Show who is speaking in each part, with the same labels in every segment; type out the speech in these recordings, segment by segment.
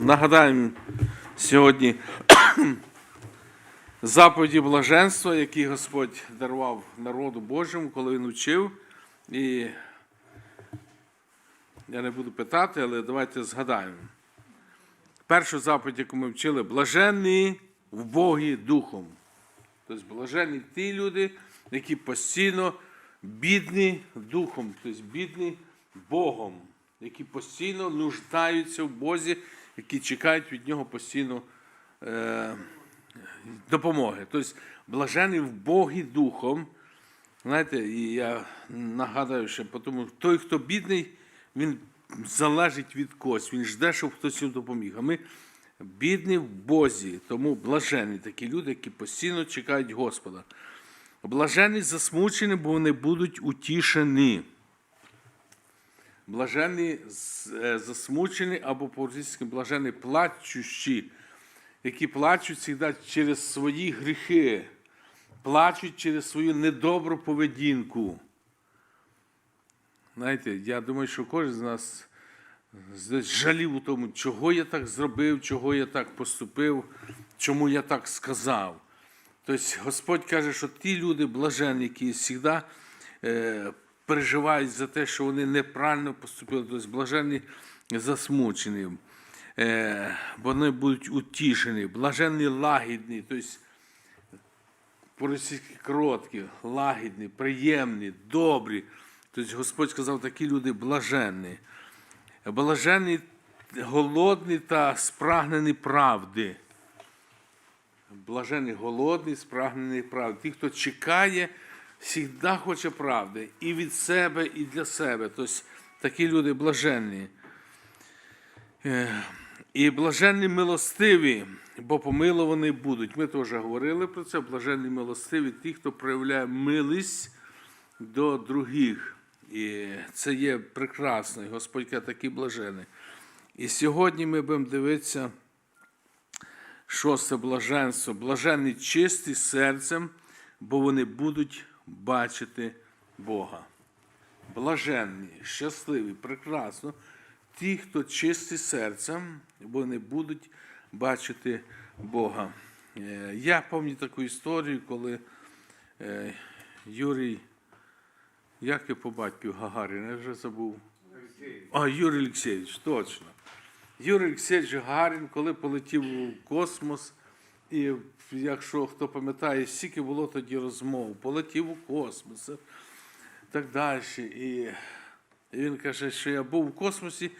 Speaker 1: нагадаємо сьогодні заповіді блаженства, які Господь дарував народу Божому, коли він вчив. І я не буду питати, але давайте згадаємо. Першу заповідь, яку ми вчили, блаженні в Богі духом. Тобто блаженні ті люди, які постійно бідні духом, тобто бідні Богом, які постійно нуждаються в Бозі, які чекають від Нього постійно е, допомоги. Тобто блажений в Богі духом. Знаєте, і я нагадаю, що тому той, хто бідний, він залежить від когось, він жде, щоб хтось йому допоміг. А ми бідні в Бозі, тому блажені такі люди, які постійно чекають Господа. Блажені засмучені, бо вони будуть утішені. Блажені е, засмучені або по-російськи блажені плачущі, які плачуть завжди через свої гріхи, плачуть через свою недобру поведінку. Знаєте, я думаю, що кожен з нас жалів у тому, чого я так зробив, чого я так поступив, чому я так сказав. Тобто Господь каже, що ті люди блажені, які завжди переживають за те, що вони неправильно поступили, тобто блажені засмучені, е, вони будуть утішені, блаженні лагідні, тобто по-російськи кроткі, лагідні, приємні, добрі. Тобто Господь сказав, такі люди блаженні. Блаженні, голодні та спрагнені правди. Блаженні, голодні, спрагнені правди. Ті, хто чекає, завжди хоче правди. І від себе, і для себе. Тобто такі люди блаженні. Е, І блаженні милостиві, бо помиловані будуть. Ми теж говорили про це. Блаженні милостиві, ті, хто проявляє милість до других. І це є прекрасно. І Господь каже, такий блажений. І сьогодні ми будемо дивитися, що це блаженство. Блаженні чисті серцем, бо вони будуть бачити Бога. Блаженні, щасливі, прекрасно. Ті, хто чисті серцем, вони будуть бачити Бога. Е, Я пам'ятаю таку історію, коли е, Юрій, як я по батьку Гагарін, я вже забув. А, Юрій Олексійович, точно. Юрій Олексійович Гагарін, коли полетів у космос, і якщо хто пам'ятає, скільки було тоді розмов, полетів у космос і так далі. І і він каже, що я був у космосі,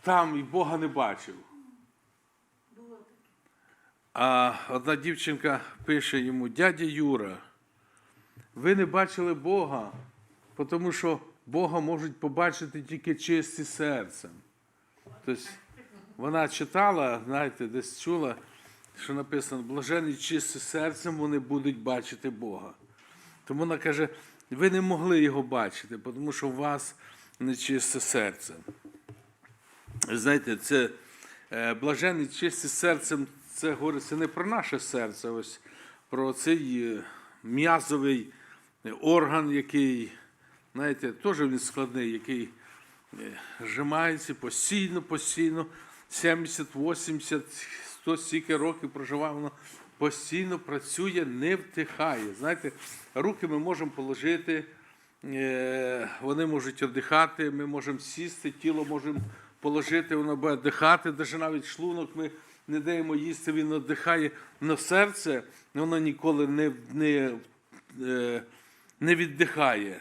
Speaker 1: там і Бога не бачив. А одна дівчинка пише йому: дядя Юра, ви не бачили Бога, тому що Бога можуть побачити тільки чисті серцем. Тобто вона читала, знаєте, десь чула, що написано, блажені чисті серцем, вони будуть бачити Бога. Тому вона каже, ви не могли його бачити, тому що у вас нечисте серце. Знаєте, це е, блаженний чисті серцем, це говориться не про наше серце, ось про цей е, м'язовий орган, який, знаєте, теж він складний, який е, зжимається постійно, постійно, 70, 80, 100 стільки років проживає, воно постійно працює, не втихає. Знаєте, руки ми можемо положити, е, вони можуть віддихати, ми можемо сісти, тіло можемо положити, воно буде дихати, навіть навіть шлунок ми не даємо їсти, він віддихає. Але серце воно ніколи не, не, е, не віддихає.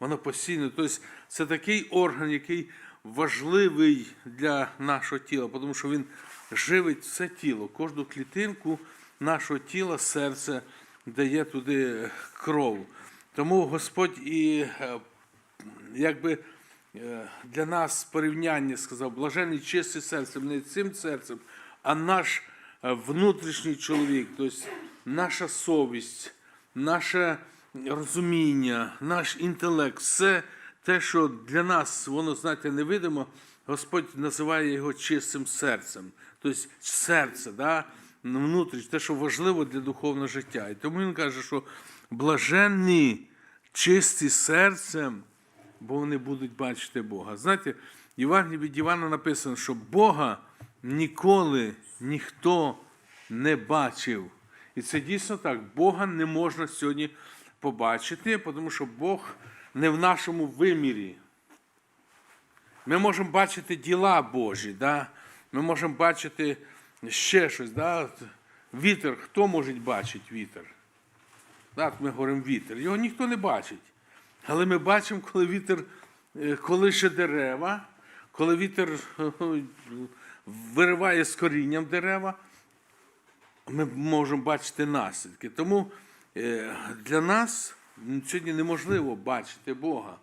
Speaker 1: Воно постійно. Тобто це такий орган, який важливий для нашого тіла, тому що він живить все тіло, кожну клітинку нашого тіла, серце дає туди кров. Тому Господь і е, якби е, для нас порівняння сказав, блажений чистий серцем, не цим серцем, а наш е, внутрішній чоловік, тобто наша совість, наше розуміння, наш інтелект, все те, що для нас, воно, знаєте, невидимо, Господь називає його чистим серцем. Тобто серце, да? внутрішнє, те, що важливо для духовного життя. І тому він каже, що блаженні, чисті серцем, бо вони будуть бачити Бога. Знаєте, В Євангелії від Івана написано, що Бога ніколи ніхто не бачив. І це дійсно так. Бога не можна сьогодні побачити, тому що Бог не в нашому вимірі. Ми можемо бачити діла Божі, да? Ми можемо бачити ще щось. Да? Вітер, хто може бачити вітер? Так, ми говоримо вітер. Його ніхто не бачить. Але ми бачимо, коли вітер е, колише дерева, коли вітер е, вириває з корінням дерева, ми можемо бачити наслідки. Тому е, для нас сьогодні неможливо бачити Бога.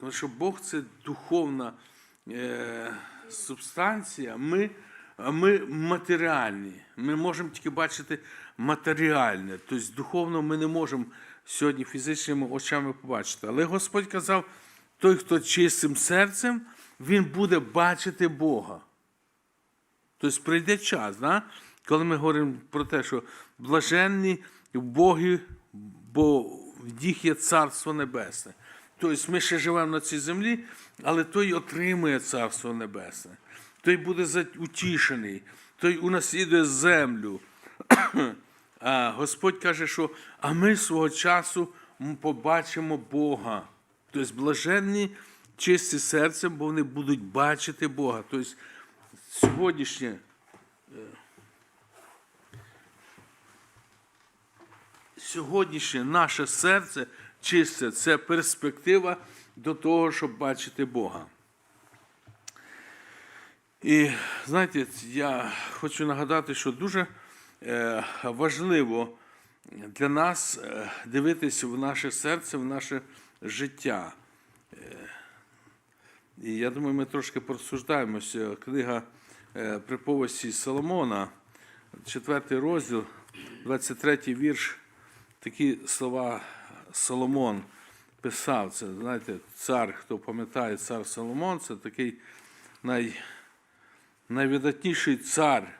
Speaker 1: Тому що Бог це духовна субстанція, ми, ми матеріальні. Ми можемо тільки бачити матеріальне. Тобто духовно ми не можемо сьогодні фізичними очами побачити. Але Господь казав, той, хто чистим серцем, він буде бачити Бога. Тобто прийде час, да? коли ми говоримо про те, що блаженні Боги, бо в них є Царство Небесне. Тобто ми ще живемо на цій землі, але той отримує Царство Небесне. Той буде утішений, той унаслідує землю. А Господь каже, що а ми свого часу побачимо Бога. Тобто блаженні чисті серцем, бо вони будуть бачити Бога. Тобто сьогоднішнє е, сьогоднішнє наше серце чисте це перспектива до того, щоб бачити Бога. І знаєте, я хочу нагадати, що дуже е, важливо для нас е, дивитися в наше серце, в наше життя. Е, І я думаю, ми трошки порозсуждаємося. Книга приповісті Соломона, 4 розділ, 23 вірш. Такі слова Соломон писав. Це, знаєте, цар, хто пам'ятає цар Соломон, це такий най, найвидатніший цар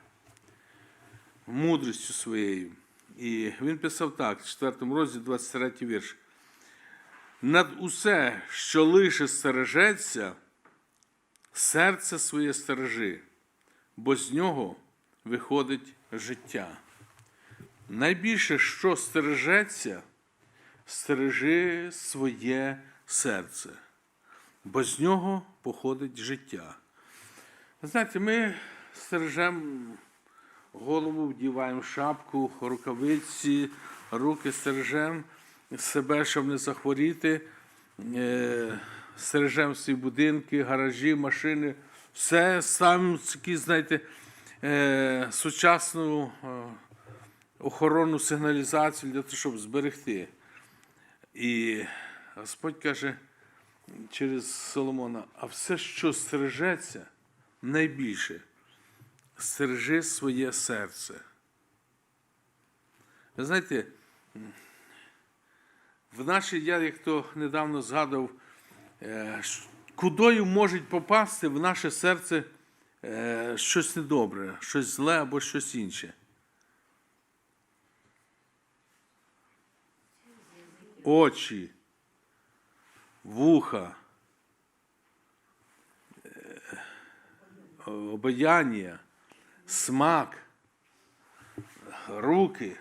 Speaker 1: мудрістю своєю. І він писав так, в 4 розділі, 23 вірш. Над усе, що лише стережеться, серце своє стережи, бо з нього виходить життя. Найбільше, що стережеться, стережи своє серце, бо з нього походить життя. Знаєте, ми стережемо голову, вдіваємо шапку, рукавиці, руки стережемо себе, щоб не захворіти, е, стережемо свої будинки, гаражі, машини, все ставимо такі, знаєте, е, сучасну е, охоронну сигналізацію для того, щоб зберегти. І Господь каже через Соломона, а все, що стережеться, найбільше, стережи своє серце. Ви знаєте, в нашій, я як то недавно згадував, е, кудою можуть попасти в наше серце е, щось недобре, щось зле або щось інше. Очі, вуха, е, обаяння, смак, руки.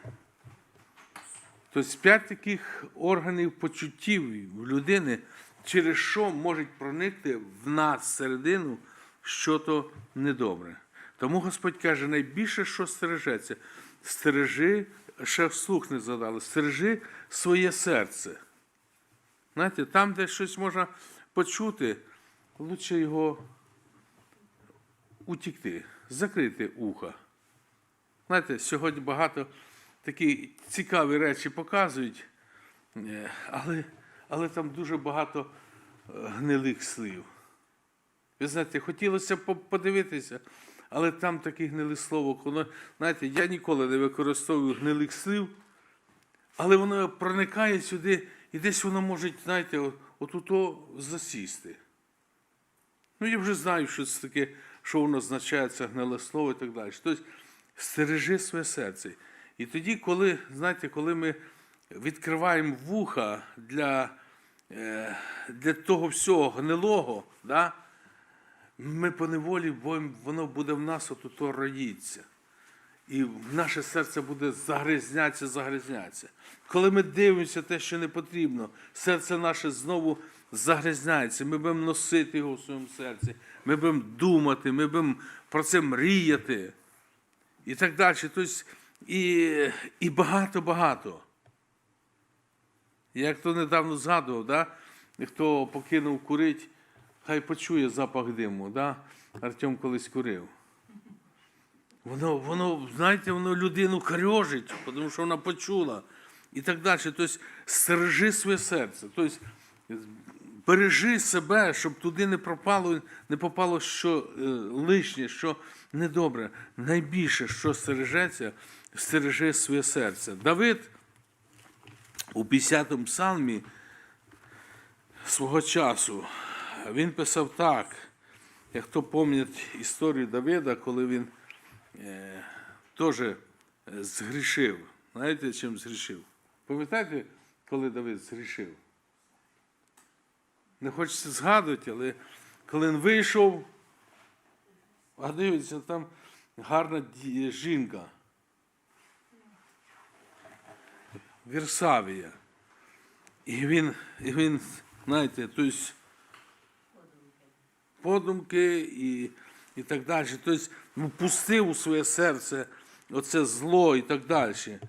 Speaker 1: Тобто п'ять таких органів почуттів в людини, через що можуть проникти в нас середину що-то недобре. Тому Господь каже, найбільше, що стережеться, стережи, ще вслух не задали, стережи своє серце. Знаєте, там, де щось можна почути, лучше його утікти, закрити ухо. Знаєте, сьогодні багато такі цікаві речі показують, е, але, але там дуже багато е, гнилих слів. Ви знаєте, хотілося б подивитися, але там таке гниле слово. Воно, знаєте, я ніколи не використовую гнилих слів, але воно проникає сюди, і десь воно може, знаєте, от- отуто засісти. Ну, я вже знаю, що це таке, що воно означає, це гниле слово і так далі. Тобто, стережи своє серце. І тоді, коли, знаєте, коли ми відкриваємо вуха для, е, для того всього гнилого, да, ми по неволі, бо воно буде в нас отуто роїться. І наше серце буде загрязнятися, загрязнятися. Коли ми дивимося те, що не потрібно, серце наше знову загрязняється. Ми будемо носити його в своєму серці, ми будемо думати, ми будемо про це мріяти. І так далі. Тобто, і, і багато-багато. Як то недавно згадував, да? хто покинув курить, хай почує запах диму. Да? Артем колись курив. Воно, воно, знаєте, воно людину карьожить, тому що вона почула. І так далі. Тобто, стережи своє серце. Тобто, бережи себе, щоб туди не пропало, не попало що е, лишнє, що недобре. Найбільше, що стережеться, стережи своє серце. Давид у 50-му псалмі свого часу він писав так, як хто пам'ятає історію Давида, коли він е, теж е, згрішив. Знаєте, чим згрішив? Пам'ятаєте, коли Давид згрішив? Не хочеться згадувати, але коли він вийшов, а дивиться, там гарна жінка. Вірсавія. І він, і він, знаєте, тобто подумки і, і так далі. Тобто ну, пустив у своє серце оце зло і так далі.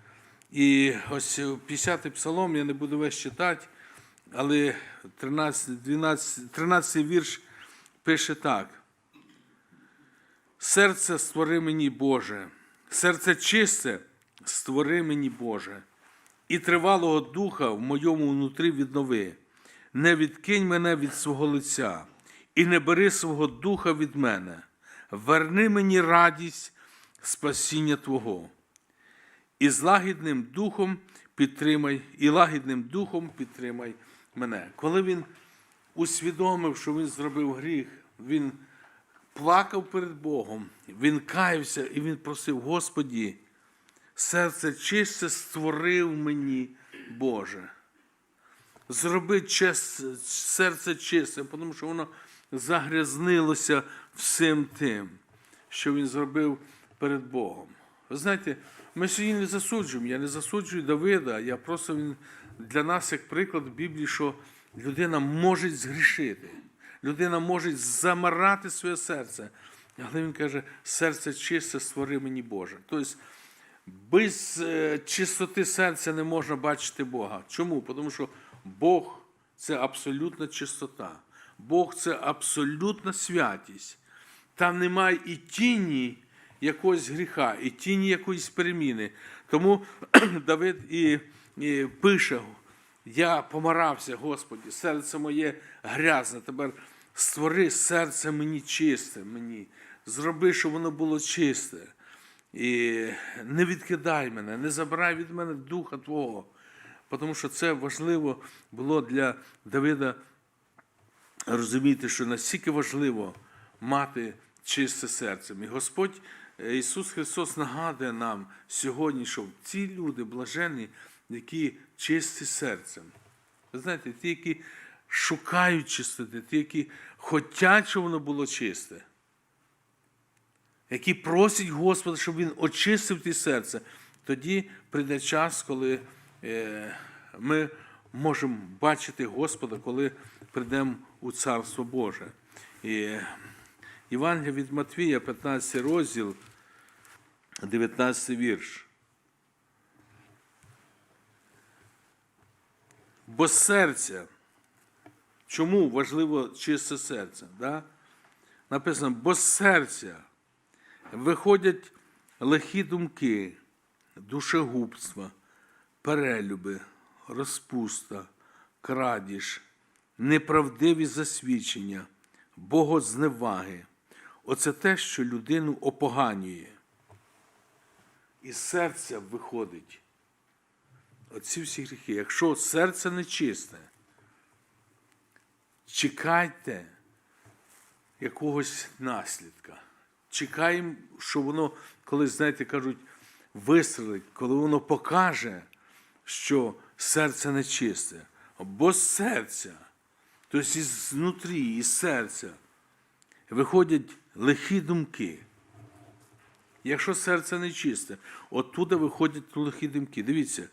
Speaker 1: І ось 50-й псалом, я не буду весь читати, але 13, 12, 13 вірш пише так. Серце створи мені Боже, серце чисте створи мені Боже, і тривалого духа в моєму внутрі віднови. Не відкинь мене від свого лиця, і не бери свого духа від мене. Верни мені радість спасіння Твого. І з лагідним духом підтримай, і лагідним духом підтримай мене. Коли він усвідомив, що він зробив гріх, він плакав перед Богом, він каявся і він просив, Господі, серце чисте створив мені, Боже. Зроби чес- серце чисте, тому що воно загрязнилося всім тим, що він зробив перед Богом. Ви знаєте, ми сьогодні не засуджуємо. Я не засуджую Давида, я просто він для нас як приклад в Біблії, що людина може згрішити, людина може замарати своє серце. Але він каже, серце чисте створи мені Боже. Тобто, без е, чистоти серця не можна бачити Бога. Чому? Тому що Бог це абсолютна чистота. Бог це абсолютна святість. Там немає і тіні якогось гріха, і тіні якоїсь переміни. Тому Давид і, і пише: Я помарався, Господі, серце моє грязне. Тепер створи серце мені чисте, мені. Зроби, щоб воно було чисте. І не відкидай мене, не забирай від мене духа Твого. Тому що це важливо було для Давида розуміти, що настільки важливо мати чисте серце. І Господь е, Ісус Христос нагадує нам сьогодні, що ці люди блаженні, які чисті серцем. Ви знаєте, ті, які шукають чистоти, ті, які хочуть, щоб воно було чисте які просять Господа, щоб Він очистив ті серце, тоді прийде час, коли е, ми можемо бачити Господа, коли прийдемо у Царство Боже. І Євангелія від Матвія, 15 розділ, 19 вірш. Бо серця, чому важливо чисте серце? Да? Написано, бо з серця виходять лихі думки, душегубства, перелюби, розпуста, крадіж, неправдиві засвідчення, богозневаги. Оце те, що людину опоганює. Із серця виходить оці всі гріхи. Якщо серце нечисте, чекайте якогось наслідка. Чекаємо, що воно, коли, знаєте, кажуть, вистрелить, коли воно покаже, що серце нечисте. Бо серця, тобто із із серця виходять лихі думки. Якщо серце не чисте, оттуда виходять лихі думки. Дивіться,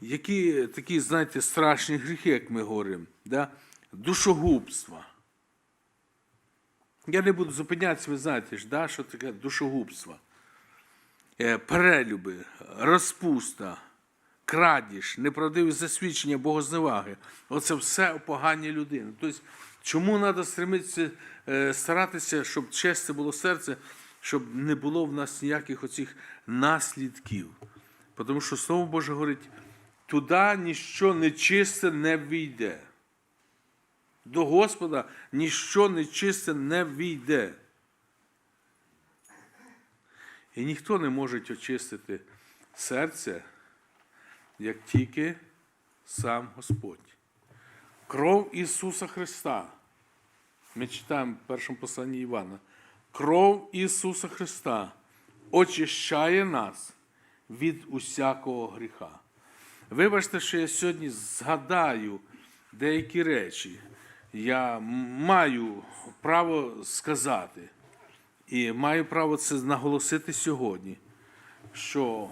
Speaker 1: які такі, знаєте, страшні гріхи, як ми говоримо, да? душогубства. Я не буду зупинятися, ви знаєте ж, да, що таке душогубство. Е, Перелюби, розпуста, крадіж, неправдиві засвідчення, богозневаги. Оце все опоганення людини. Тобто, чому треба стремитися, е, старатися, щоб честе було серце, щоб не було в нас ніяких оцих наслідків. Тому що Слово Боже говорить, туди ніщо нечисте не війде. До Господа ніщо нечисте не війде. І ніхто не може очистити серце, як тільки сам Господь. Кров Ісуса Христа. Ми читаємо в першому посланні Івана. Кров Ісуса Христа очищає нас від усякого гріха. Вибачте, що я сьогодні згадаю деякі речі. Я маю право сказати. І маю право це наголосити сьогодні, що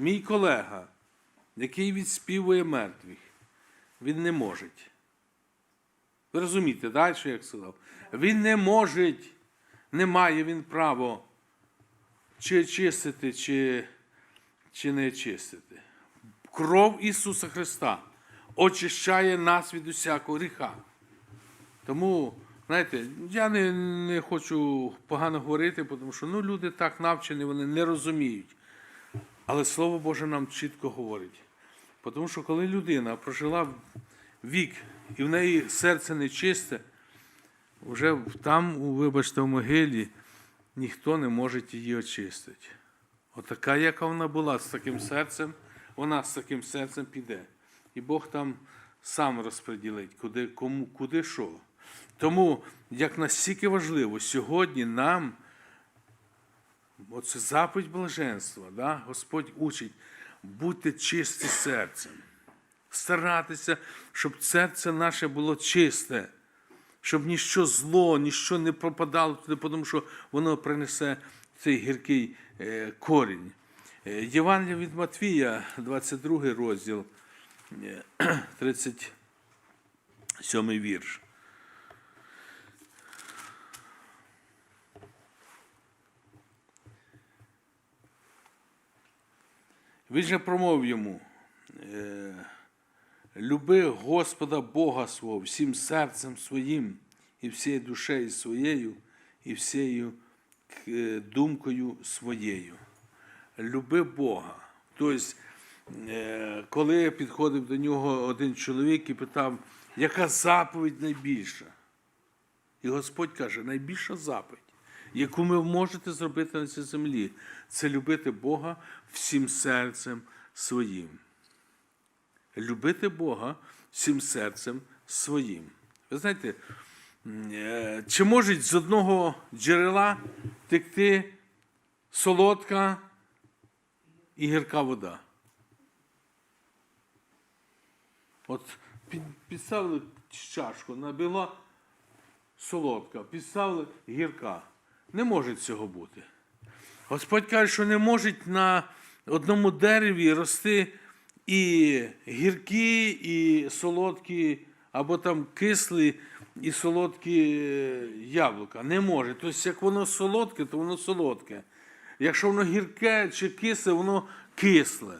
Speaker 1: мій колега, який відспівує мертвих, він не може. Ви розумієте, далі, що я сказав? Він не може, не має він право чи чистити, чи, чи не чистити. Кров Ісуса Христа очищає нас від усякого гріха. Тому, знаєте, я не, не хочу погано говорити, тому що ну, люди так навчені, вони не розуміють. Але Слово Боже нам чітко говорить. Тому що коли людина прожила вік і в неї серце нечисте, вже там, вибачте, в могилі ніхто не може її очистити. Отака, яка вона була з таким серцем, вона з таким серцем піде. І Бог там сам розподілить, куди, кому, куди що. Тому, як настільки важливо, сьогодні нам, оце заповідь блаженства, да? Господь учить, бути чисті серцем, старатися, щоб серце наше було чисте, щоб ніщо зло, ніщо не пропадало туди, тому що воно принесе цей гіркий е, корінь. Е, Євангелія від Матвія, 22 розділ, е, 37 вірш. Він же промовив йому, е, люби Господа Бога свого всім серцем своїм, і всією душею своєю, і всією е, думкою своєю. Люби Бога. Тобто, е, коли підходив до нього один чоловік і питав, яка заповідь найбільша? І Господь каже, найбільша заповідь, яку ви можете зробити на цій землі, це любити Бога всім серцем своїм. Любити Бога всім серцем своїм. Ви знаєте, е, чи може з одного джерела текти солодка і гірка вода? От підставили чашку, набила солодка, підставили гірка. Не може цього бути. Господь каже, що не може на одному дереві рости і гіркі, і солодкі, або там кислі і солодкі е, яблука. Не може. Тобто, як воно солодке, то воно солодке. Якщо воно гірке чи кисле, воно кисле.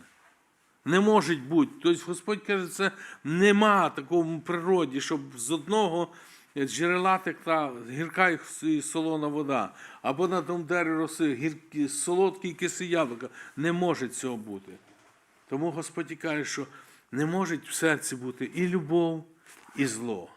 Speaker 1: Не може бути. Тобто Господь каже, це нема такого в природі, щоб з одного джерела текла гірка і солона вода, або на тому дереві роси гіркі, солодкі і кислі яблука. Не може цього бути. Тому Господь каже, що не може в серці бути і любов, і зло.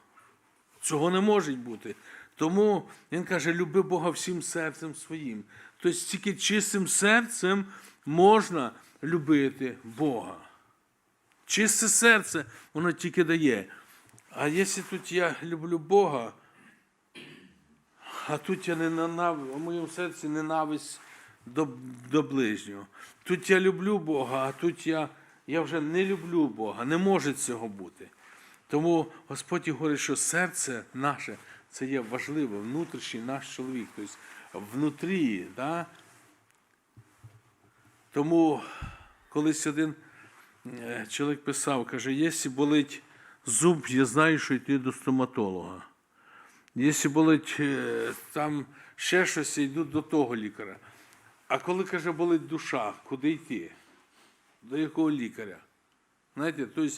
Speaker 1: Цього не може бути. Тому він каже, люби Бога всім серцем своїм. Тобто тільки чистим серцем можна любити Бога. Чисте серце, воно тільки дає. А якщо тут я люблю Бога, а тут я не ненав... в моєму серці ненависть до, до ближнього. Тут я люблю Бога, а тут я, я вже не люблю Бога. Не може цього бути. Тому Господь говорить, що серце наше це є важливе, внутрішній наш чоловік, тобто внутрі. Да? Тому колись один е, чоловік писав, каже, якщо болить зуб, я знаю, що йти до стоматолога. Якщо болить е, там ще щось, я йду до того лікаря. А коли каже, болить душа, куди йти? До якого лікаря? Знаєте, тобто,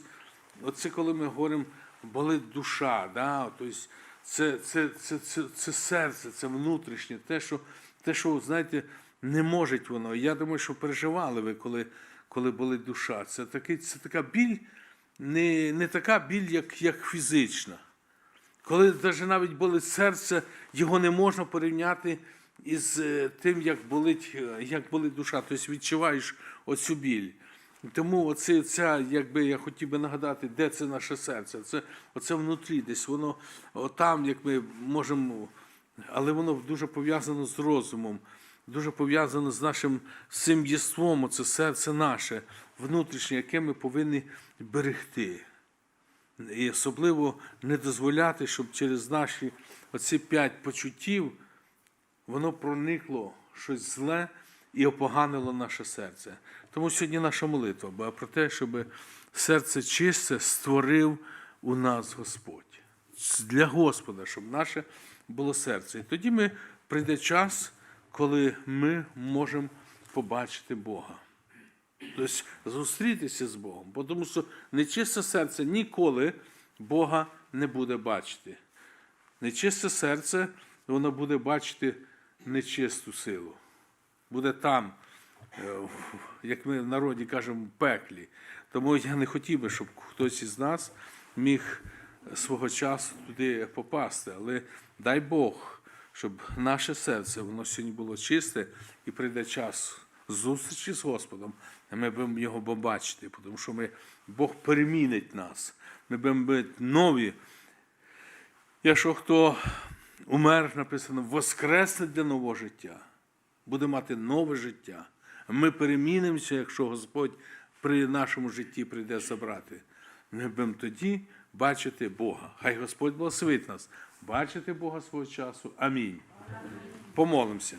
Speaker 1: оце коли ми говоримо, болить душа, да? тобто, це, це, це, це, це серце, це внутрішнє, те, що, те, що, знаєте, не може воно. Я думаю, що переживали ви, коли, коли болить душа. Це, такий, це така біль, не, не така біль, як, як фізична. Коли навіть навіть болить серце, його не можна порівняти із е, тим, як болить, е, як болить душа. Тобто відчуваєш оцю біль. Тому оце, ця, якби я хотів би нагадати, де це наше серце. Це оце внутрі, десь воно отам, як ми можемо, але воно дуже пов'язано з розумом, дуже пов'язано з нашим з цим. Оце серце наше внутрішнє, яке ми повинні берегти. І особливо не дозволяти, щоб через наші оці п'ять почуттів воно проникло щось зле і опоганило наше серце. Тому сьогодні наша молитва була про те, щоб серце чисте створив у нас Господь. Для Господа, щоб наше було серце. І тоді ми прийде час, коли ми можемо побачити Бога. Тобто зустрітися з Богом, бо тому що нечисте серце ніколи Бога не буде бачити. Нечисте серце, воно буде бачити нечисту силу. Буде там, е, як ми в народі кажемо, в пеклі. Тому я не хотів би, щоб хтось із нас міг свого часу туди попасти. Але дай Бог, щоб наше серце воно сьогодні було чисте і прийде час зустрічі з Господом, ми будемо його побачити, тому що ми, Бог перемінить нас. Ми будемо бути нові. Якщо хто умер, написано, воскресне для нового життя, буде мати нове життя. Ми перемінимося, якщо Господь при нашому житті прийде забрати. Ми будемо тоді бачити Бога. Хай Господь благословить нас, бачити Бога свого часу. Амінь. Помолимося.